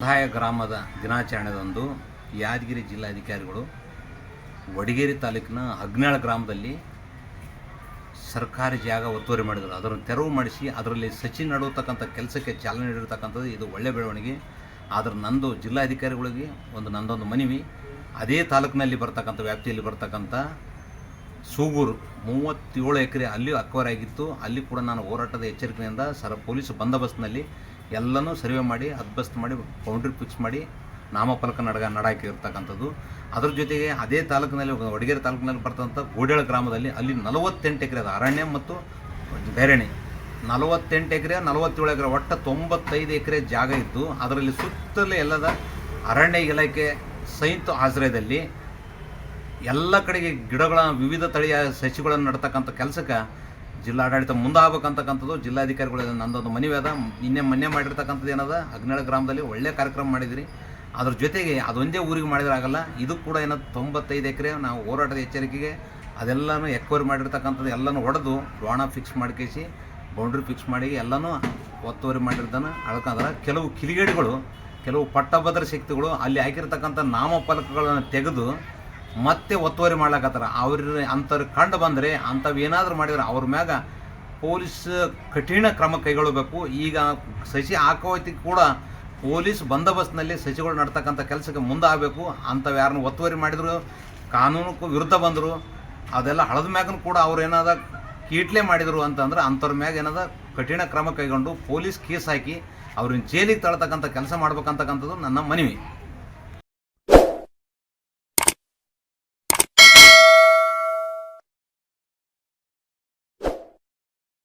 ಸಹಾಯ ಗ್ರಾಮದ ದಿನಾಚರಣೆದಂದು ಯಾದಗಿರಿ ಜಿಲ್ಲಾಧಿಕಾರಿಗಳು ವಡಗೇರಿ ತಾಲೂಕಿನ ಹಗ್ನಾಳ ಗ್ರಾಮದಲ್ಲಿ ಸರ್ಕಾರಿ ಜಾಗ ಒತ್ತುವರಿ ಮಾಡಿದರು. ಅದನ್ನು ತೆರವು ಮಾಡಿಸಿ ಅದರಲ್ಲಿ ಸಚಿನ್ ನಡುವತಕ್ಕಂಥ ಕೆಲಸಕ್ಕೆ ಚಾಲನೆ ನೀಡಿರ್ತಕ್ಕಂಥದ್ದು ಇದು ಒಳ್ಳೆಯ ಬೆಳವಣಿಗೆ. ಆದರೆ ನಂದು ಜಿಲ್ಲಾಧಿಕಾರಿಗಳಿಗೆ ಒಂದು ನಂದೊಂದು ಮನವಿ. ಅದೇ ತಾಲೂಕಿನಲ್ಲಿ ಬರ್ತಕ್ಕಂಥ ವ್ಯಾಪ್ತಿಯಲ್ಲಿ ಬರ್ತಕ್ಕಂಥ ಸೂಗೂರು ಮೂವತ್ತೇಳು ಎಕರೆ ಅಲ್ಲಿಯೂ ಅಕ್ವಾರ ಆಗಿತ್ತು. ಅಲ್ಲಿ ಕೂಡ ನಾನು ಹೋರಾಟದ ಎಚ್ಚರಿಕೆಯಿಂದ ಸರ, ಪೊಲೀಸ್ ಬಂದೋಬಸ್ತ್ನಲ್ಲಿ ಎಲ್ಲನೂ ಸರ್ವೆ ಮಾಡಿ ಹದ್ಬಸ್ತ್ ಮಾಡಿ ಬೌಂಡ್ರಿ ಫಿಕ್ಸ್ ಮಾಡಿ ನಾಮಫಲಕ ನಡಗ ನಡಾಕಿರ್ತಕ್ಕಂಥದ್ದು ಅದ್ರ ಜೊತೆಗೆ ಅದೇ ತಾಲೂಕಿನಲ್ಲಿ ವಡಗೇರಿ ತಾಲೂಕಿನಲ್ಲಿ ಬರ್ತಕ್ಕಂಥ ಗೋಡೇಳ ಗ್ರಾಮದಲ್ಲಿ ಅಲ್ಲಿ ನಲವತ್ತೆಂಟು ಎಕರೆ ಅರಣ್ಯ ಮತ್ತು ಬೇರೆಣೆ. ನಲವತ್ತೆಂಟು ಎಕರೆ, ನಲವತ್ತೇಳು ಎಕರೆ, ಒಟ್ಟು ತೊಂಬತ್ತೈದು ಎಕರೆ ಜಾಗ ಇತ್ತು ಅದರಲ್ಲಿ ಸುತ್ತಲೂ ಎಲ್ಲದ ಅರಣ್ಯ ಇಲಾಖೆ ಸಂಯುಕ್ತ ಆಶ್ರಯದಲ್ಲಿ ಎಲ್ಲ ಕಡೆಗೆ ಗಿಡಗಳ ವಿವಿಧ ತಳಿಯ ಸಸಿಗಳನ್ನು ನಡ್ತಕ್ಕಂಥ ಕೆಲಸಕ್ಕೆ ಜಿಲ್ಲಾಡಳಿತ ಮುಂದಾಗಬೇಕಂತಕ್ಕಂಥದ್ದು ಜಿಲ್ಲಾಧಿಕಾರಿಗಳು ನಂದೊಂದು ಮನವಿ ಅದ. ನಿನ್ನೆ ಮೊನ್ನೆ ಮಾಡಿರ್ತಕ್ಕಂಥದ್ದು ಏನದ? ಹಗ್ನಾಳ ಗ್ರಾಮದಲ್ಲಿ ಒಳ್ಳೆಯ ಕಾರ್ಯಕ್ರಮ ಮಾಡಿದ್ರಿ. ಅದ್ರ ಜೊತೆಗೆ ಅದೊಂದೇ ಊರಿಗೆ ಮಾಡಿದ್ರೆ ಆಗಲ್ಲ. ಇದು ಕೂಡ ಏನದು? ತೊಂಬತ್ತೈದು ಎಕರೆ ನಾವು ಹೋರಾಟದ ಎಚ್ಚರಿಕೆಗೆ ಅದೆಲ್ಲನೂ ಎಕ್ವೈರ್ ಮಾಡಿರ್ತಕ್ಕಂಥದ್ದು ಎಲ್ಲನೂ ಹೊಡೆದು ರೋಣ ಫಿಕ್ಸ್ ಮಾಡ್ಕೇಸಿ, ಬೌಂಡ್ರಿ ಫಿಕ್ಸ್ ಮಾಡಿ ಎಲ್ಲನೂ ಒತ್ತುವರಿ ಮಾಡಿರ್ತಾನೆ. ಅಳ್ಕಂದ್ರೆ ಕೆಲವು ಕಿಲಿಗೇಡಿಗಳು, ಕೆಲವು ಪಟ್ಟಭದ್ರ ಶಕ್ತಿಗಳು ಅಲ್ಲಿ ಹಾಕಿರ್ತಕ್ಕಂಥ ನಾಮಫಲಕಗಳನ್ನು ತೆಗೆದು ಮತ್ತೆ ಒತ್ತುವರಿ ಮಾಡ್ಲಕತ್ತಾರ. ಅವ್ರ ಅಂಥವ್ರು ಕಂಡು ಬಂದರೆ ಅಂಥವು ಏನಾದರೂ ಮಾಡಿದ್ರೆ ಅವ್ರ ಮ್ಯಾಗ ಪೊಲೀಸ್ ಕಠಿಣ ಕ್ರಮ ಕೈಗೊಳ್ಳಬೇಕು ಈಗ ಸಸಿ ಹಾಕೋತಿ ಕೂಡ ಪೊಲೀಸ್ ಬಂದೋಬಸ್ತ್ನಲ್ಲಿ ಸಸಿಗಳು ನಡ್ತಕ್ಕಂಥ ಕೆಲಸಕ್ಕೆ ಮುಂದಾಗಬೇಕು. ಅಂಥವು ಯಾರನ್ನ ಒತ್ತುವರಿ ಮಾಡಿದ್ರು, ಕಾನೂನಕ್ಕೂ ವಿರುದ್ಧ ಬಂದರು. ಅದೆಲ್ಲ ಹಳದ ಮ್ಯಾಗನು ಕೂಡ ಅವ್ರು ಏನಾದ ಕೀಟ್ಲೆ ಮಾಡಿದರು ಅಂತಂದ್ರೆ ಅಂಥವ್ರ ಮ್ಯಾಗ ಏನದ ಕಠಿಣ ಕ್ರಮ ಕೈಗೊಂಡು ಪೊಲೀಸ್ ಕೇಸ್ ಹಾಕಿ ಅವ್ರನ್ನ ಜೈಲಿಗೆ ತಳ್ತಕ್ಕಂಥ ಕೆಲಸ ಮಾಡ್ಬೇಕಂತಕ್ಕಂಥದ್ದು ನನ್ನ ಮನವಿ.